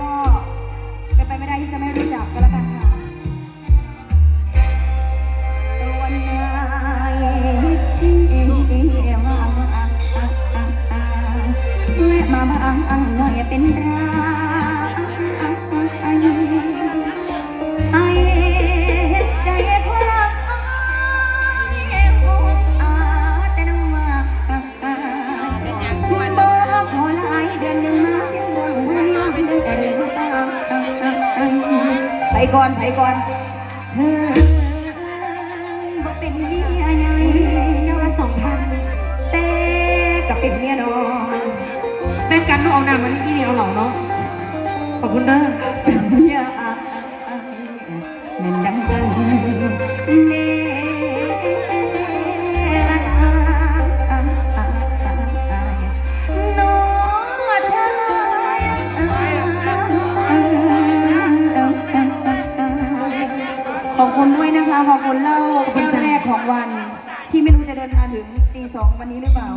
ก็เป็นไปไม่ได้ที่จะไม่รู้จักก็แล้วกันค่ะตัวนายเอว่ามาบังอังหน่อเป็น ก่อนไปก่อนเธอบ่เป็นเมียใหญ่เจ้าละสองพันแต่ก็เป็นเมียน้อยแม่กันต้องเอาน้ามานี่อีนี่เอาเหล่าเนาะขอบคุณเด้อเป็นเมียอ อบคุณด้วยนะคะขอบคุณเหล่าแก้วแรกของวัน ที่ไม่รู้จะเดินทางถึงตีสองวันนี้หรือเปล่า